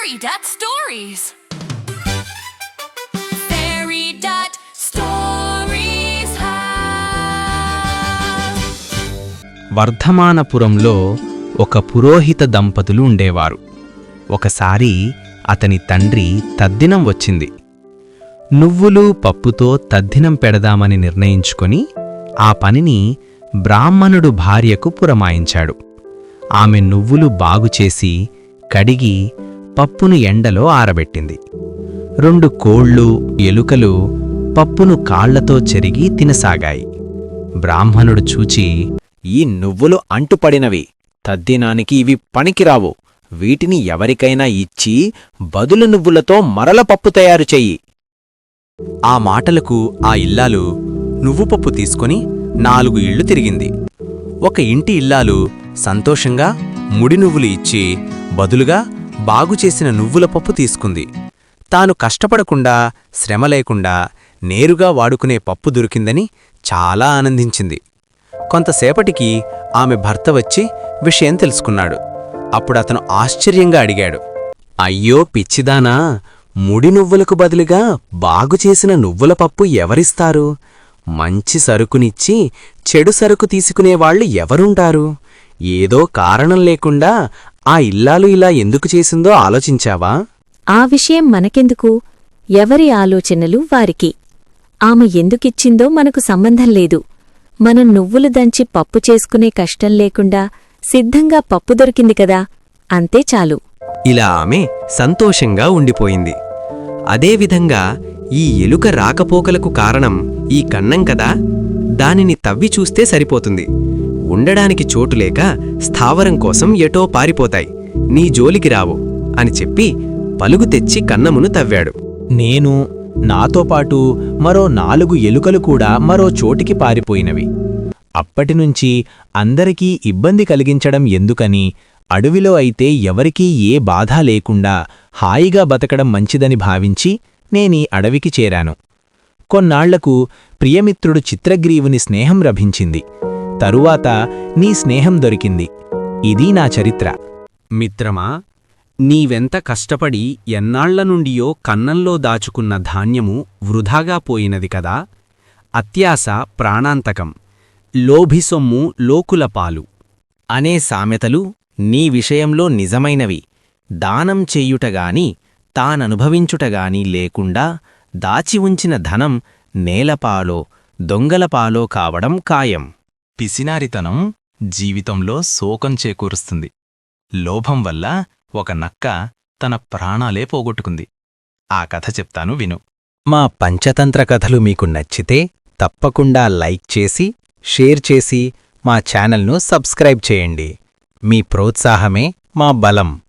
Fairy Dot Stories. Fairy Dot Stories వర్ధమానపురంలో ఒక పురోహిత దంపతులు ఉండేవారు. ఒకసారి అతని తండ్రి తద్దినం వచ్చింది. నువ్వులు పప్పుతో తద్దినం పెడదామని నిర్ణయించుకొని ఆ పనిని బ్రాహ్మణుడు భార్యకు పురమాయించాడు. ఆమె నువ్వులు బాగుచేసి కడిగి పప్పును ఎండలో ఆరబెట్టింది. రెండు కోళ్ళు ఎలుకలు పప్పును కాళ్ళతో చెరిగి తినసాగాయి. బ్రాహ్మణుడు చూచి ఈ నువ్వులు అంటుపడినవి. తద్దినానికి ఇవి పనికిరావు. వీటిని ఎవరికైనా ఇచ్చి బదులు నువ్వులతో మరల పప్పు తయారు చెయ్యి. ఆ మాటలకు ఆ ఇల్లాలు నువ్వు పప్పు తీసుకొని నాలుగు ఇళ్ళు తిరిగింది. ఒక ఇంటి ఇల్లాలు సంతోషంగా ముడి నువ్వులు ఇచ్చి బదులుగా బాగుచేసిన నువ్వుల పప్పు తీసుకుంది. తాను కష్టపడకుండా శ్రమ లేకుండా నేరుగా వాడుకునే పప్పు దొరికిందని చాలా ఆనందించింది. కొంతసేపటికి ఆమె భర్త వచ్చి విషయం తెలుసుకున్నాడు. అప్పుడతను ఆశ్చర్యంగా అడిగాడు. అయ్యో పిచ్చిదానా ముడి నువ్వులకు బదులుగా బాగుచేసిన నువ్వుల పప్పు ఎవరిస్తారు? మంచి సరుకునిచ్చి చెడు సరుకు తీసుకునేవాళ్ళు ఎవరుంటారు? ఏదో కారణం లేకుండా ఆ ఇల్లాలు ఇలా ఎందుకు చేసిందో ఆలోచించావా? ఆ విషయం మనకెందుకు? ఎవరి ఆలోచనలు వారికి? ఆమె ఎందుకిచ్చిందో మనకు సంబంధం లేదు. మనం నువ్వులు దంచి పప్పు చేసుకునే కష్టం లేకుండా సిద్ధంగా పప్పు దొరికింది కదా అంతే చాలు. ఇలా ఆమె సంతోషంగా ఉండిపోయింది. అదేవిధంగా ఈ ఎలుక రాకపోకలకు కారణం ఈ కన్నం కదా దానిని తవ్వి చూస్తే సరిపోతుంది. ఉండడానికి చోటు లేక స్థావరం కోసం ఎటో పారిపోతాయి. నీ జోలికి రావు అని చెప్పి పలుగు తెచ్చి కన్నమును తవ్వాడు. నేను నాతో పాటు మరో నాలుగు ఎలుకలు కూడా మరో చోటికి పారిపోయినవి. అప్పటినుంచి అందరికీ ఇబ్బంది కలిగించడం ఎందుకని అడవిలో అయితే ఎవరికీ ఏ బాధ లేకుండా హాయిగా బతకడం మంచిదని భావించి నేనీ అడవికి చేరాను. కొన్నాళ్ళకు ప్రియమిత్రుడు చిత్రగ్రీవుని స్నేహం లభించింది తరువాత నీ స్నేహం దొరికింది. ఇది నా చరిత్ర. మిత్రమా నీవెంత కష్టపడి ఎన్నాళ్ళ నుండియో కన్నంలో దాచుకున్న ధాన్యము వృధాగా పోయినది కదా. అత్యాశ ప్రాణాంతకం. లోభిసొమ్ము లోకుల పాలు. అనే సామెతలు నీ విషయంలో నిజమైనవి. దానం చెయ్యుటగాని తాననుభవించుటగాని లేకుండా దాచి ఉంచిన ధనం నేలపాలో దొంగలపాలో కావడం ఖాయం. పిసినారితనం జీవితంలో శోకం చేకూరుస్తుంది. లోభం వల్ల ఒక నక్క తన ప్రాణాలే పోగొట్టుకుంది. ఆ కథ చెప్తాను విను. మా పంచతంత్ర కథలు మీకు నచ్చితే తప్పకుండా లైక్ చేసి షేర్ చేసి మా ఛానల్ను సబ్స్క్రైబ్ చేయండి. మీ ప్రోత్సాహమే మా బలం.